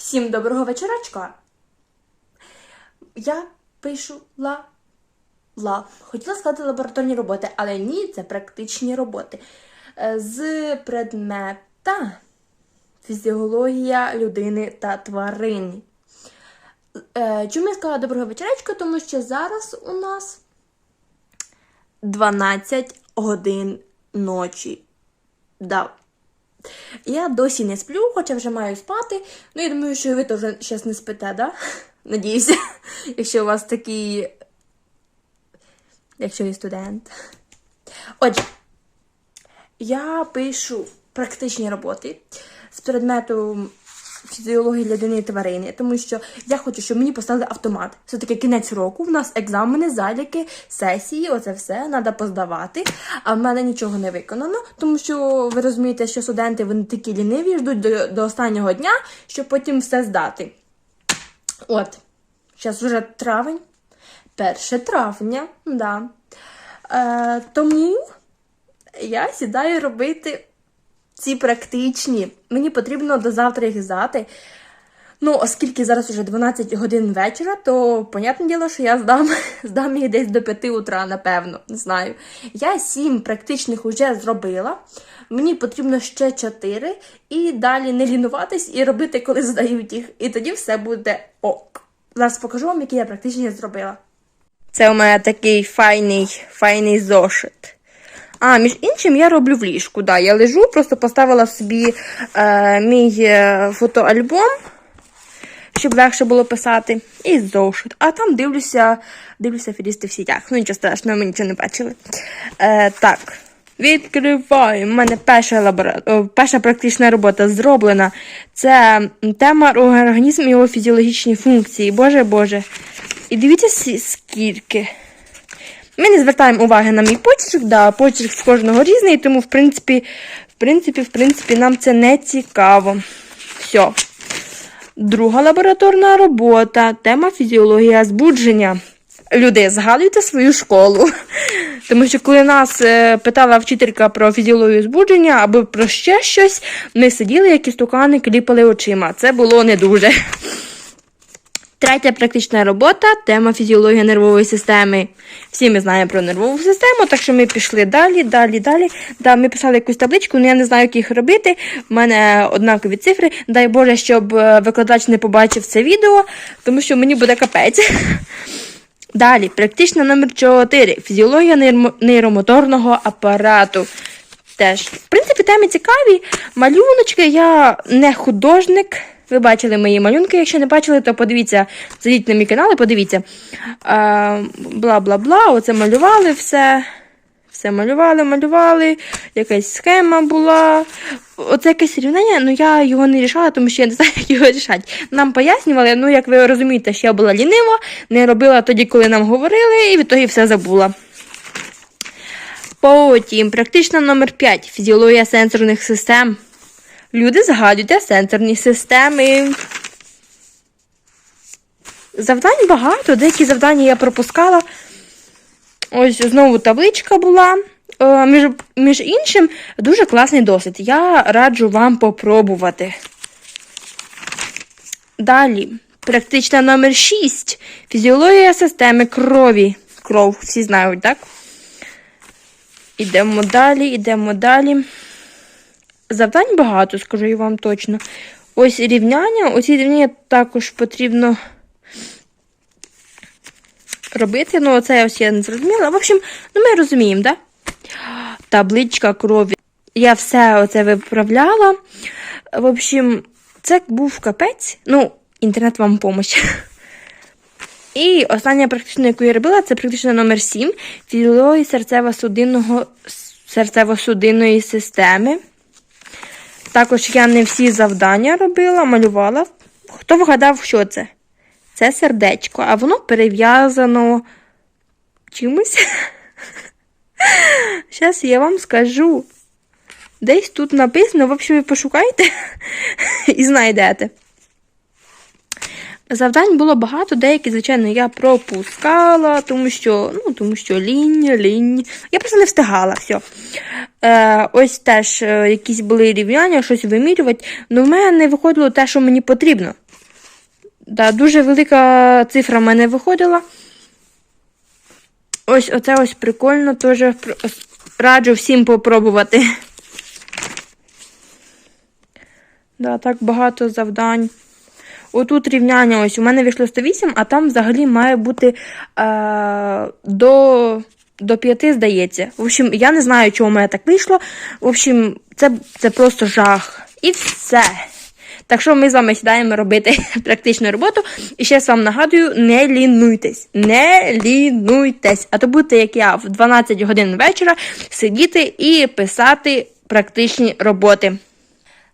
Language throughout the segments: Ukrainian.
Всім доброго вечорочка. Я пишу ла. Ла. Хотіла сказати лабораторні роботи, але ні, це практичні роботи. Е, З предмета фізіологія людини та тварин. Е, Чому я сказала доброго вечорочка? Тому що зараз у нас 12 годин ночі. Да. Я досі не сплю, хоча вже маю спати. Ну, я думаю, що ви теж зараз не спите, да? Надіюся, якщо у вас такий. Якщо ви студент. Отже, я пишу практичні роботи з предмету фізіології людини і тварини, тому що я хочу, щоб мені поставили автомат. Все-таки кінець року, в нас екзамени, заліки, сесії, оце все треба поздавати. А в мене нічого не виконано, тому що ви розумієте, що студенти вони такі ліниві, ждуть до, до останнього дня, щоб потім все здати. От, зараз вже травень, 1 травня, да. Е, тому я сідаю робити ці практичні. Мені потрібно до завтра їх здати. Ну, оскільки зараз вже 12 годин вечора, то, понятне діло, що я здам, здам їх десь до 5 утра, напевно, не знаю. Я 7 практичних вже зробила. Мені потрібно ще 4. І далі не лінуватись і робити, коли здають їх. І тоді все буде ок. Зараз покажу вам, які я практичні зробила. Це у мене такий файний, файний зошит. А, між іншим, я роблю в ліжку. Да, я лежу, просто поставила собі е, мій е, фотоальбом, щоб легше було писати, і зошит. А там дивлюся, дивлюся філісти в сітях. Ну, нічого страшного, ми нічого не бачили. Е, так, відкриваємо. У мене перша, лабора... перша практична робота зроблена. Це тема організм і його фізіологічні функції. Боже Боже. І дивіться, скільки. Ми не звертаємо уваги на мій почерк, да, почерк в кожного різний, тому в принципі, в принципі, в принципі, нам це не цікаво. Все. Друга лабораторна робота. Тема фізіологія збудження. Люди, згадуйте свою школу. Тому що коли нас е, питала вчителька про фізіологію збудження або про ще щось, ми сиділи, як істукани, кліпали очима. Це було не дуже. Третя практична робота тема фізіологія нервової системи. Всі ми знаємо про нервову систему, так що ми пішли далі, далі, далі. Да, ми писали якусь табличку, але я не знаю, як їх робити. У мене однакові цифри. Дай Боже, щоб е, викладач не побачив це відео, тому що мені буде капець. Далі, практична номер 4. Фізіологія нейромо- нейромоторного апарату. Теж, в принципі, теми цікаві. Малюночки, я не художник. Ви бачили мої малюнки. Якщо не бачили, то подивіться, зайдіть на мій канал і подивіться. Бла-бла-бла, оце малювали все. Все малювали, малювали, якась схема була. Оце якесь рівняння, ну я його не рішала, тому що я не знаю, як його рішати. Нам пояснювали, ну як ви розумієте, що я була лінива, не робила тоді, коли нам говорили, і відтоді все забула. Потім практична номер 5 фізіологія сенсорних систем. Люди згадуйте сенсорні системи. Завдань багато, деякі завдання я пропускала. Ось знову табличка була. Е, Між, між іншим, дуже класний досвід. Я раджу вам попробувати. Далі. Практична номер 6. Фізіологія системи крові. Кров, всі знають, так? Ідемо далі, ідемо далі. Завдань багато, скажу я вам точно. Ось рівняння. Оці рівняння також потрібно робити. Ну, це ось я не зрозуміла. В общем, ну ми розуміємо? Да? Табличка крові. Я все оце виправляла. В общем, це був капець. Ну, інтернет вам помощь. І остання практична, яку я робила, це практична номер 7 фізіології серцево-судинної системи. Також я не всі завдання робила, малювала. Хто вгадав, що це? Це сердечко, а воно перев'язано чимось. Зараз я вам скажу. Десь тут написано, ви пошукайте і знайдете. Завдань було багато, деякі, звичайно, я пропускала, тому що, ну, тому що лінь, лінь. Я просто не встигала все. Е, ось теж е, якісь були рівняння, щось вимірювати. але в мене не виходило те, що мені потрібно. Да, дуже велика цифра в мене виходила. Ось оце ось прикольно, теж раджу всім попробувати. Да, так багато завдань. Отут рівняння, ось у мене вийшло 108, а там взагалі має бути е, до, до 5, здається. В общем, я не знаю, чого у мене так вийшло. В общем, це, це просто жах. І все. Так що ми з вами сідаємо робити практичну роботу. І ще раз вам нагадую: не лінуйтесь. Не лінуйтесь. А то будете, як я, в 12 годин вечора сидіти і писати практичні роботи.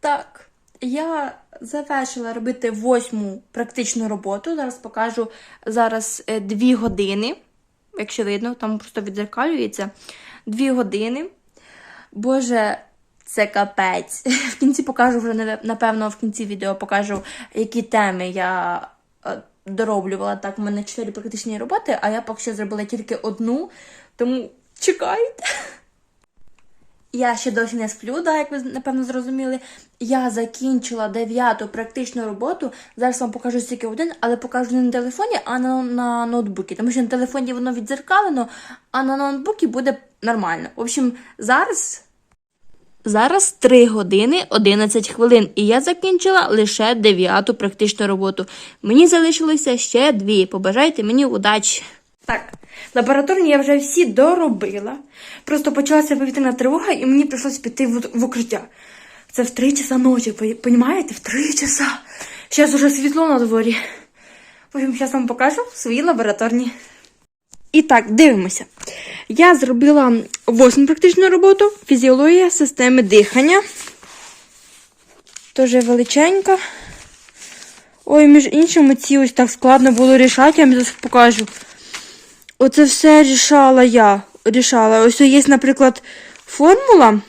Так, я завершила робити восьму практичну роботу. Зараз покажу зараз е, дві години. Якщо видно, там просто відзеркалюється. Дві години. Боже, це капець. В кінці покажу вже, напевно, в кінці відео покажу, які теми я е, дороблювала. Так, у мене чотири практичні роботи, а я поки що зробила тільки одну, тому чекайте. Я ще досі не сплю, да, як ви напевно зрозуміли. Я закінчила дев'яту практичну роботу. Зараз вам покажу тільки один, але покажу не на телефоні, а на, на ноутбуці. Тому що на телефоні воно відзеркалено, а на ноутбуці буде нормально. В общем, зараз. Зараз 3 години 11 хвилин, і я закінчила лише дев'яту практичну роботу. Мені залишилося ще дві. Побажайте мені удачі. Так, лабораторні я вже всі доробила. Просто почалася повітряна тривога, і мені прийшлося піти в, укриття. Це в 3 часа ночі, понімаєте? В 3 часа. Зараз уже світло на дворі. Потім зараз вам покажу свої лабораторні. І так, дивимося. Я зробила восьму практичну роботу фізіологія системи дихання. Дуже величенька. Ой, між іншим, ці ось так складно було рішати, я вам зараз покажу. Оце все рішала я. Рішала. Ось є, наприклад, формула.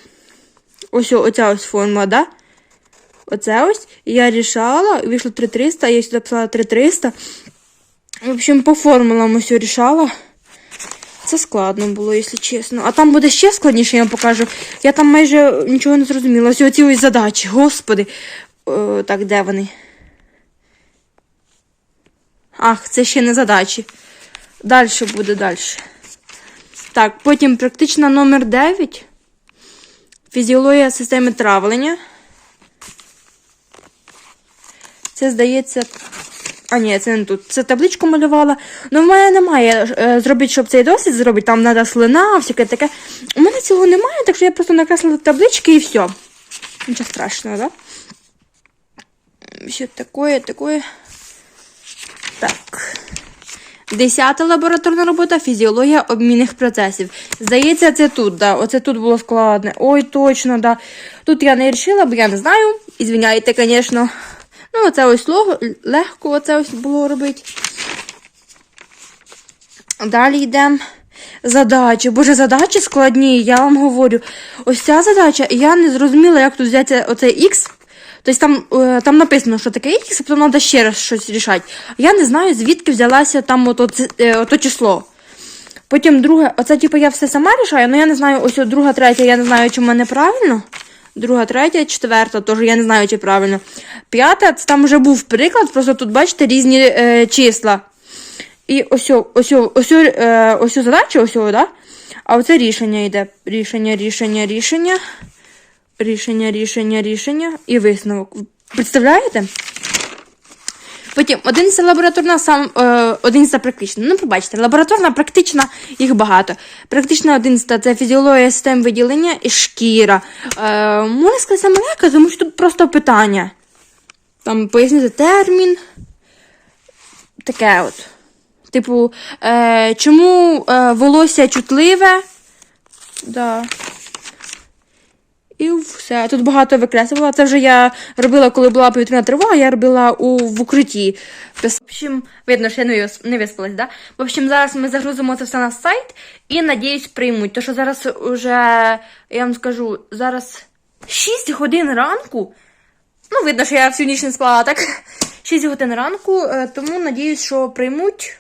Ось оця ось формула, да? Оце ось. І я рішала, вийшло 3300, я сюди писала 3300. В общем, по формулам ось рішала. Це складно було, якщо чесно. А там буде ще складніше, я вам покажу. Я там майже нічого не зрозуміла. Ось оці ось задачі, господи. О, так, де вони? Ах, це ще не задачі. Далі буде далі. Так, потім практична номер 9. Фізіологія системи травлення. Це, здається, а ні, це не тут. Це табличку малювала. Ну, в мене немає е, зробити, щоб цей досвід зробити. Там треба слина, всяке таке. У мене цього немає, так що я просто накреслила таблички і все. Нічого страшного, да? Що таке, таке. Десята лабораторна робота фізіологія обмінних процесів. Здається, це тут, да. Оце тут було складне. Ой, точно, да. Тут я не вирішила, бо я не знаю. Ізвиняйте, звісно. Ну, оце ось легко оце ось було робити. Далі йдемо. Задачі. Боже, задачі складні, я вам говорю. Ось ця задача, я не зрозуміла, як тут взяти оцей Х. Тобто там, е, там написано, що таке а потім треба ще раз щось рішати. Я не знаю, звідки взялася там ото, е, ото число. Потім друге, оце типу я все сама рішаю, але я не знаю, ось друга, третя, я не знаю, чи в мене правильно. Друга, третя, четверта, теж я не знаю, чи правильно. П'ята, це там вже був приклад, просто тут, бачите, різні е, числа. І ось, ось, ось, е, ось задача, ось, да? а оце рішення йде. Рішення, рішення, рішення. Рішення, рішення, рішення і висновок. Представляєте? Потім 11 лабораторна, сам е, 11 практична. Ну, побачите, лабораторна, практична, їх багато. Практична 11 це фізіологія систем виділення і шкіра. Е, можна сказати, саме легко, тому що тут просто питання. Там пояснити термін. Таке от. Типу, е, чому е, волосся чутливе? Да. І все. Тут багато викреслювала. Це вже я робила, коли була повітряна тривога, я робила у, в укритті. В общем, видно, що я не, не виспалась, да? В общем, зараз ми загрузимо це все на сайт і, надіюсь, приймуть. То, що зараз уже, я вам скажу, зараз 6 годин ранку. Ну, видно, що я всю ніч не спала, так? 6 годин ранку, е, тому надіюсь, що приймуть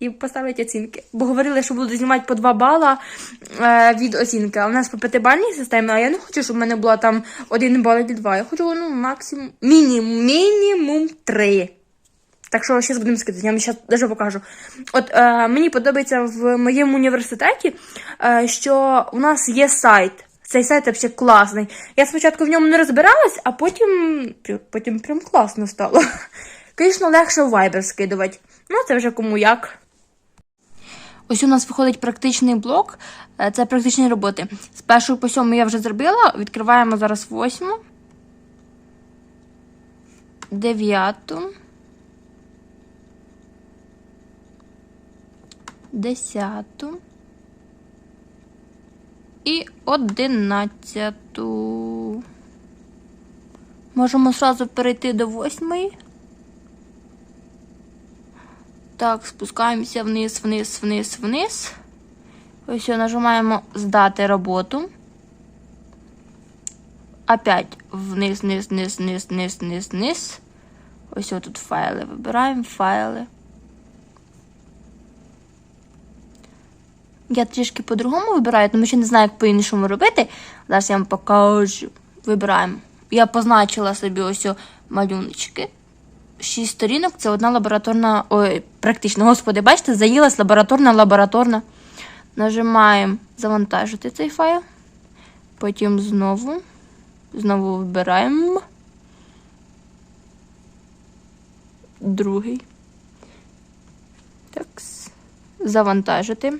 і поставлять оцінки. Бо говорили, що будуть знімати по 2 бала е, від оцінки. А у нас по 5-бальній системі, а я не хочу, щоб в мене було там 1 бал і 2. Я хочу, ну, максимум, мінімум, мінімум 3. Так що зараз будемо скидати. Я вам зараз даже покажу. От е, мені подобається в моєму університеті, е, що у нас є сайт. Цей сайт взагалі класний. Я спочатку в ньому не розбиралась, а потім, потім прям класно стало. Звісно, легше в Viber скидувати. Ну, це вже кому як. Ось у нас виходить практичний блок. Е, Це практичні роботи. З першої по сьому я вже зробила. Відкриваємо зараз восьму. Дев'яту. Десяту. І одинадцяту. Можемо одразу перейти до восьмої. Так, спускаємося вниз, вниз, вниз, вниз. Ось нажимаємо здати роботу. Опять вниз, вниз, вниз, вниз, вниз, вниз, вниз. Ось тут файли. Вибираємо файли. Я трішки по-другому вибираю, тому що не знаю, як по-іншому робити. Зараз я вам покажу. Вибираємо. Я позначила собі ось малюночки. Шість сторінок це одна лабораторна. Ой, практично, господи, бачите, заїлась лабораторна, лабораторна. Нажимаємо завантажити цей файл. Потім знову. Знову вибираємо. Другий. Так. Завантажити.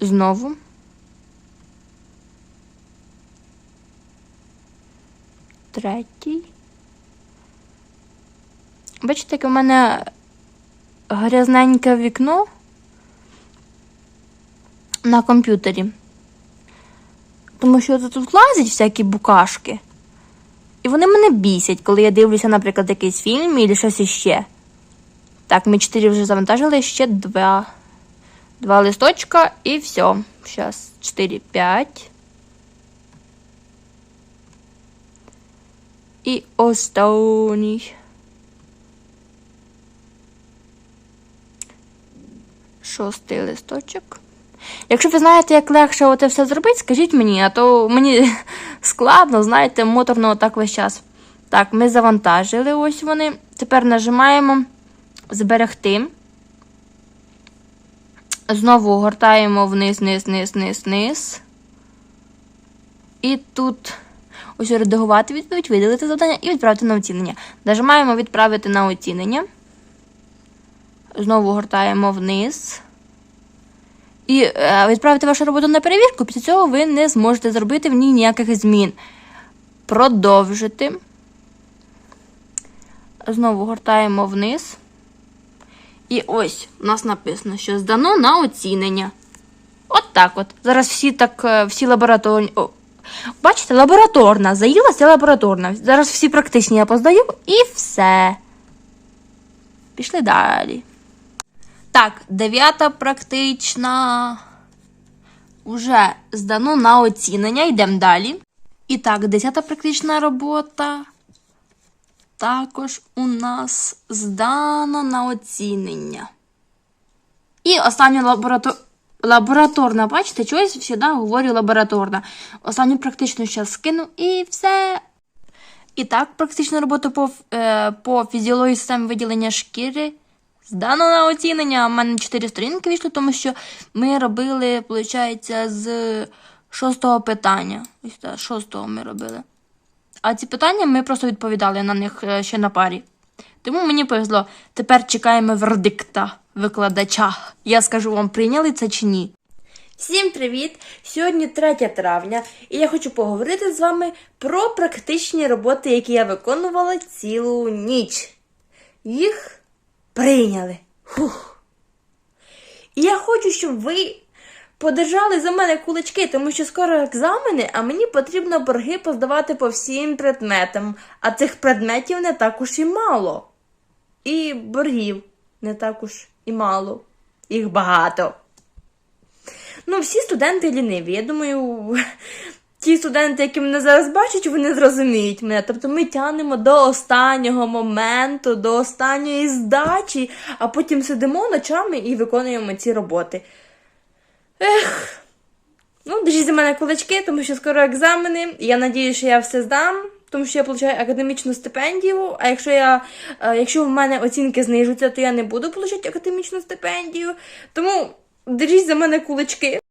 Знову. Третій. Бачите, яке в мене грязненьке вікно на комп'ютері. Тому що тут лазять всякі букашки. І вони мене бісять, коли я дивлюся, наприклад, якийсь фільм або щось іще. Так, ми чотири вже завантажили, ще два. Два листочка і все. Зараз 4, 5. І останній. Шостий листочок. Якщо ви знаєте, як легше оце все зробити, скажіть мені, а то мені складно, знаєте, моторно отак весь час. Так, ми завантажили ось вони. Тепер нажимаємо зберегти. Знову гортаємо вниз, вниз, вниз, вниз, вниз. І тут ось редагувати відповідь, видалити завдання і відправити на оцінення. Нажимаємо відправити на оцінення. Знову гортаємо вниз. І е, відправити вашу роботу на перевірку. Після цього ви не зможете зробити в ній ніяких змін. Продовжити. Знову гортаємо вниз. І ось у нас написано, що здано на оцінення. От так от. Зараз всі так, е, всі лабораторні. О, бачите, лабораторна. Заїлася лабораторна. Зараз всі практичні я поздаю і все. Пішли далі. Так, дев'ята практична. Уже здано на оцінення. Йдемо далі. І так, десята практична робота. Також у нас здано на оцінення. І остання лаборато... лабораторна, бачите, чогось завжди говорю лабораторна. Останню практичну зараз скину і все. І так, практична робота по, е, по фізіології системи виділення шкіри здано на оцінення. У мене 4 сторінки вийшло, тому що ми робили, виходить, з шостого питання. Ось так, шостого ми робили. А ці питання ми просто відповідали на них е, ще на парі. Тому мені повезло. Тепер чекаємо вердикта викладача. Я скажу вам, прийняли це чи ні. Всім привіт! Сьогодні 3 травня, і я хочу поговорити з вами про практичні роботи, які я виконувала цілу ніч. Їх прийняли. Фух. І я хочу, щоб ви подержали за мене кулачки, тому що скоро екзамени, а мені потрібно борги поздавати по всім предметам. А цих предметів не так уж і мало. І боргів не так уж і мало. Їх багато. Ну, всі студенти ліниві. Я думаю, ті студенти, які мене зараз бачать, вони зрозуміють мене. Тобто ми тянемо до останнього моменту, до останньої здачі, а потім сидимо ночами і виконуємо ці роботи. Ех. Ну, держіть за мене кулачки, тому що скоро екзамени. Я надію, що я все здам. тому що я отримую академічну стипендію. А якщо я, е, якщо в мене оцінки знижуються, то я не буду отримувати академічну стипендію. Тому держіть за мене кулачки.